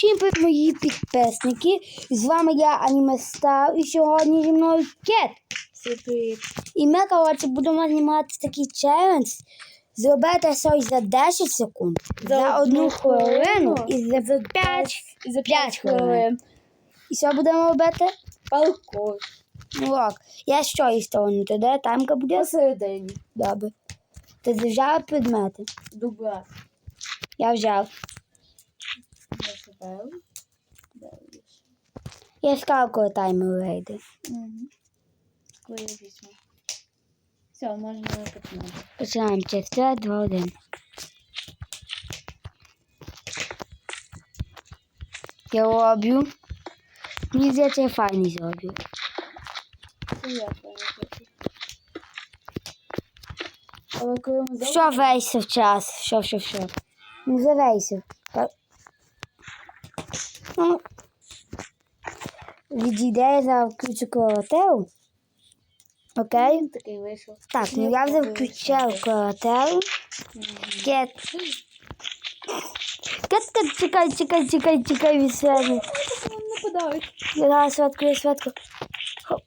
Всім привіт, мої підписники. З вами я Аніме Стар і сьогодні зі мною Кет. Всім привіт. І ми, коротше, будемо знімати такий челендж. Зробити щось за 10 секунд, за, одну хвилину і за 5. І за 5 хвилин. І що будемо робити? Паркур. Ну, ок. Я з цієї сторони, тоді тамка буде. Посередині. Добре. Ти взяла предмети. Дубла. Я взяв. Зашивав. Далі. Я коли таймер вийде. Угу. Коли я візьму. Все, можна починати. Починаємо через 3, 2, 1. Я роблю. Мені здається, я файний зроблю. Це я пам'ятаю. Але коли ми Що вейсив час? Що, що, що? Ну, вже вейсив. Ну, відійде, включу коротел. Окей? Такий вийшов. Так, ну я вже включив коротел. Кет. Кет, кет, чекай, чекай, чекай, чекай від себе. Вони нападають. Я. Хоп.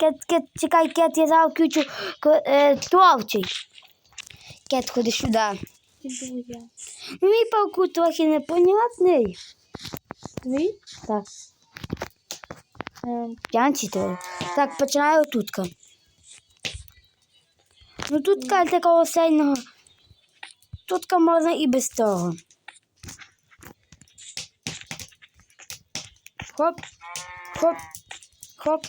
Кет, кет, чекай, кет, я включу ко- е, товчий. Кет, ходи сюди. Іду я. Ну, мій паркур трохи непонятний. Твій? Так, Ем, я. Так, починаю тутка. Ну, тутка такого сильного. Тутка можна і без того. Хоп, хоп, хоп.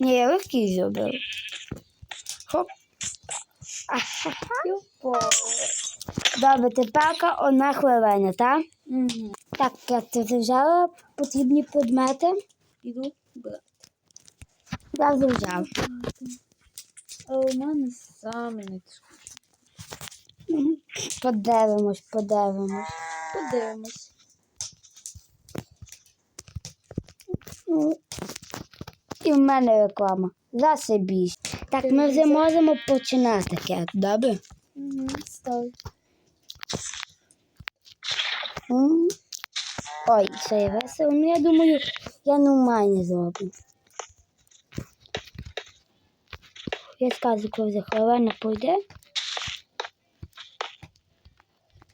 Ні, я легкий зробив. Хоп. Юпо. Добре, тепер одна хвилина, так? Угу. Так, як ти взяла потрібні предмети? Іду брати. Я вже взяв. А у мене саме не. Подивимось, подивимось. Подивимось. Ну, І в мене реклама. Засибісь. Так, ми вже можемо починати, добре? Угу. Стой. М. Ой, це є весело. Ну, я думаю, я нормально зроблю. Я скажу, коли хвилина пойде.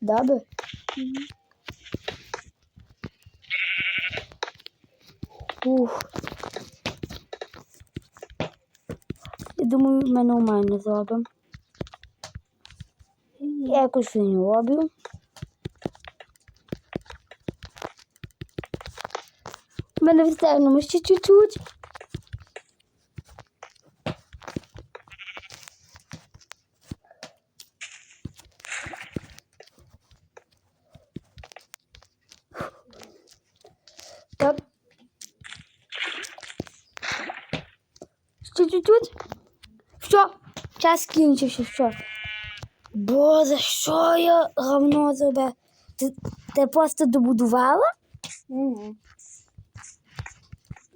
Добре? Ух. Я думаю, ми нормально зробимо. Я якусь фігню роблю. Ми не встигнемо ще чуть-чуть. Так. Ще чуть-чуть. Все, час скінчився, все. Боже, що я говно зробив? Ти, ти просто добудувала? Угу.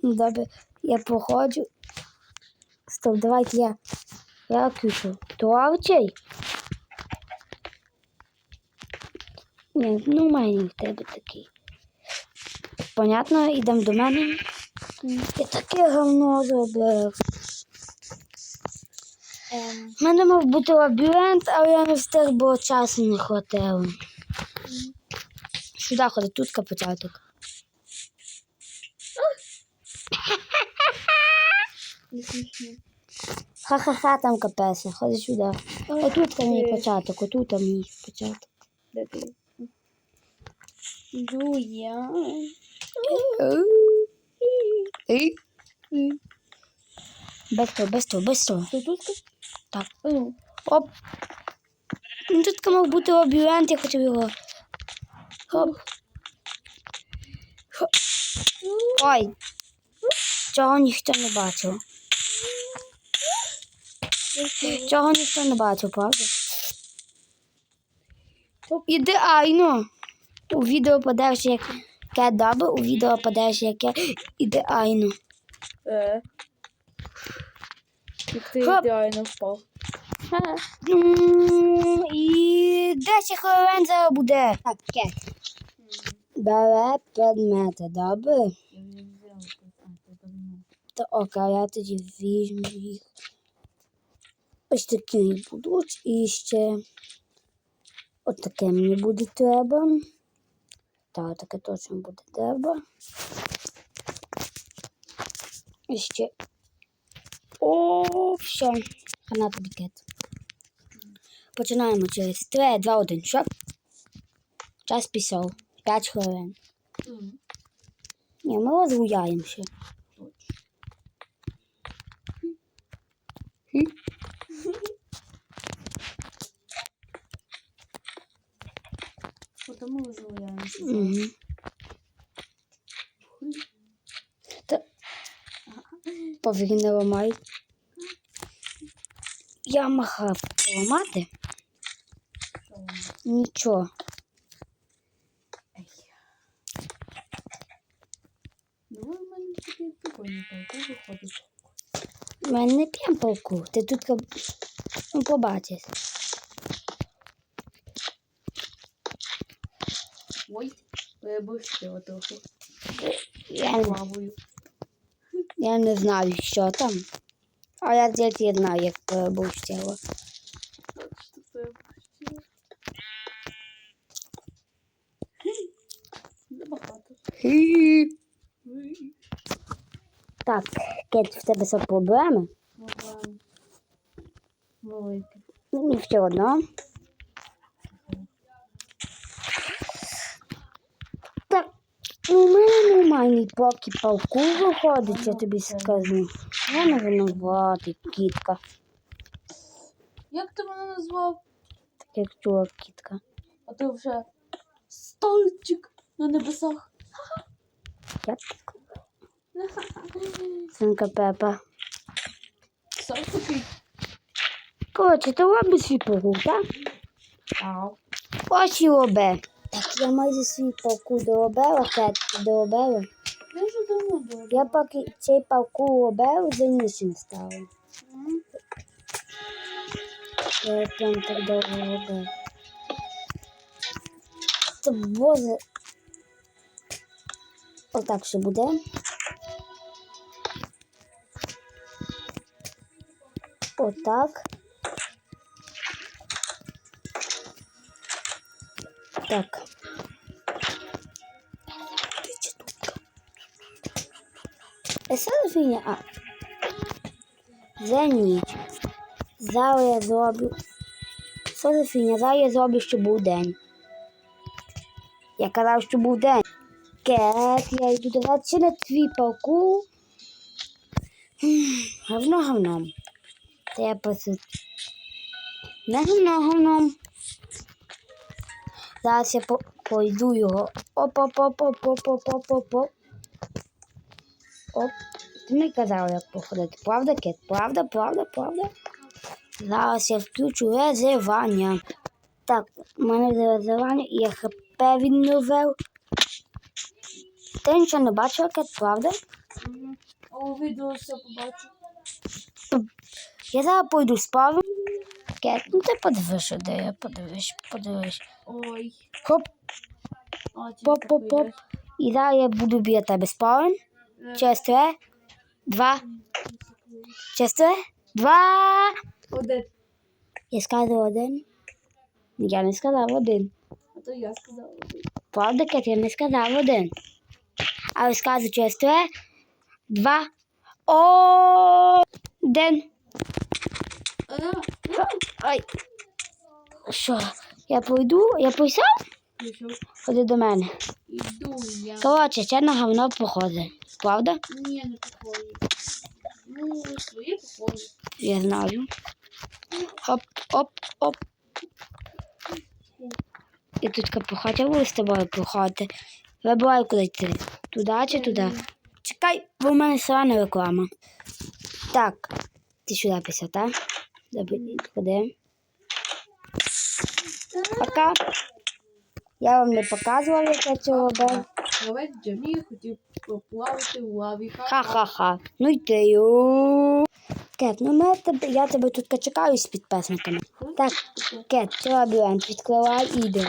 Ну, добре, я походжу. Стоп, давайте я. Я включу. Товчий. Ні, нормальний в тебе такий. Понятно, йдемо до мене. Я таке говно зробив. Ем, У мене мав бути лабіринт, але я не встиг, бо часу не хватило. Сюди ходи, тут початок. Не смішно. Ха-ха-ха, там капеса, ходи сюди. Отут там мій початок, отут там мій початок. Де ти? Я. Бистро, бистро, бистро. Ти тут? Так. Ну, Оп. Ну тут мав бути лабіринт, я хотів його. Хоп. Ой. Цього ніхто не бачив. Цього ніхто не бачив, правда? Ідеально. У відео подивишся, як яке добре, у відео подивишся, яке ідеально. Е. Як ти Хоп. ідеально впав. Ха. Ну, і 10 хвилин зараз буде. Так, таке. Бере предмети, добре? То окей, я тоді візьму їх. Ось такі будуть. І ще от таке мені буде треба. Так, таке точно буде треба. І ще. О, все. Хана тобі кет. Починаємо через 3, 2, 1. Що? Час пішов. 5 хвилин. Мгм. Ні, ми розгуляємо ще. Точно. Потому розмовляємося. Угу. Та... Пофіг не ламай. Я махав поламати. Нічого. Думаю, в мене такий прикольний виходить. У мене не прям полку. Ти тут ну, побачиш. Ой, переборщила трохи. Я, не- я не знаю, що там. А я тільки знаю, як. Ой, Так, Кет, в тебе все проблеми? Проблем. Велике. Ну, все одно. Так, ну, у мене нормальний поки палку виходить, я тобі скажу. Я не винуватий, кітка. Як ти мене назвав? Так як чула кітка. А ти вже стольчик на небесах. Я синка Пепа. Сам такий. Коротше, ти робиш свій палку, так? Ау. Ось і роби. Так, я майже свій палку доробила, Кет, доробила. Я вже давно була. Я поки цей палку робила, за ніч не стала. Я прям так довго робив. Це боже. Отак ще буде. Отак. Так. Фігня, а. За ніч. Зараз я зроблю. Фігня? Зараз я зроблю, що був день. Я казав, що був день. Кет, я йду дивитися на твій палку. Говно говном. Та я просто... Не говно говном. Зараз я по- пойду його. Оп-оп-оп-оп-оп-оп-оп-оп. Оп. Ти не казав, як походити. Правда, Кет? Правда, правда, правда? Зараз я включу визивання. Так, у мене визивання і я хп відновив. Ти нічого не бачив, Кет, правда? У відео все побачу. Я зараз пойду спав. Кет, ну ти подивиш, де я подивиш, подивиш. Ой. Хоп, поп-поп-поп. І зараз я буду біля тебе спавен. Е, Через три, два, через три, два. Один. Я сказав один. Я не сказав один. А то я сказала один. Правда, Кет, я не сказав один. Але скажу через три, два, один. Ай. Що? Я пойду, я пішов. Ходи до мене. Іду я. Коротше, це на говно походить. Правда? Ні, не походить. Ну, своє походить. Я знаю. Хоп, оп, оп. Я тут хотів з тобою походити. Вибирай, куди йти. Туди чи туди? Чекай, бо в мене срана реклама. Так, ти сюди писав, так? Ходи. Пока. Я вам не показував, як я це робив. Ловець Джамі хотів поплавати в лаві. Ха-ха-ха. Ну й ти. Кет, ну ми тебе, я тебе тут чекаю з підписниками. Так, Кет, це лабіринт, відкривай і йди.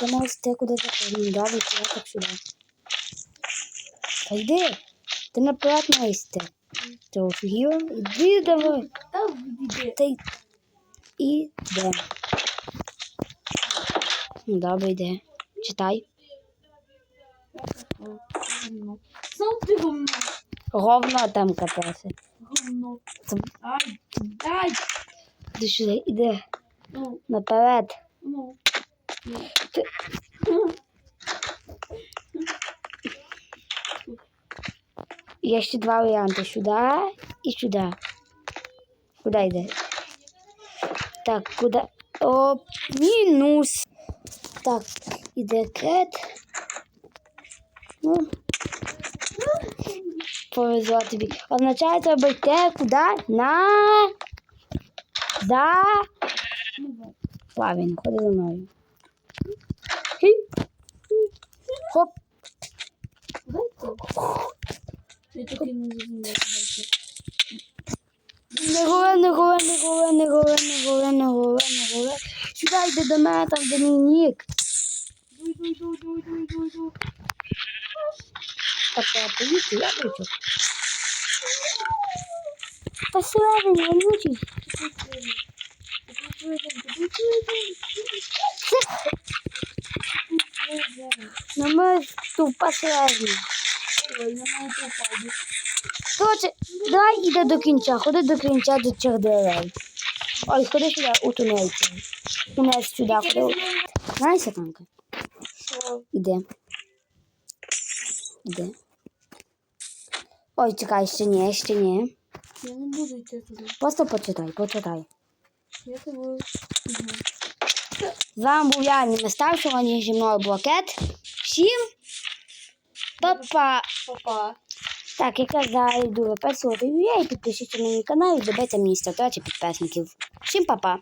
Ти можеш ти куди заходиш. Добре, я так сюди. Та йди. Ти наперед маєш йти. Ти офігів? Іди давай. Та. Іде. Ну, Добре, йде. Читай. Говно. Сам ти говно. Говно там капеси. Говно. Це- Ай, ай. Іди сюди, іди. Ну, Наперед. ну. Ти- Ще два варіанти. Сюди і сюди. Куди йде? Так, куди? О, мінус. Так, іде кет. Ну. Повезло тобі. Означає, треба йти? На. За. Ну, ходи за мною. Хі. Хоп. Я таки не зрозумів. Не горе, не горе, не горе, не горе, не горе, не горе, не горе. Сюди йди до мене, там де мій нік. Дуй, дуй, дуй, дуй, дуй, дуй, дуй. Так, я поїсти, я хочу. Посередині, я не хочу. Ну ми тут посередині. Коротше, давай іди до кінця, ходи до кінця до цих дверей. Ой, ходи сюди, у тунель. цей. Тунель сюди, ходи. Знаєш, Танка? Іде. Іде. Ой, чекай, ще ні, ще ні. Я не буду йти туди. Просто почитай, почитай. Я тебе візьму. З вами був я, не став, сьогодні зі мною блокет. Всім па-па. Папа. Так, як йду дуже Я і підпишіться на мій канал і добайте мені 100 підписників. Всім па-па.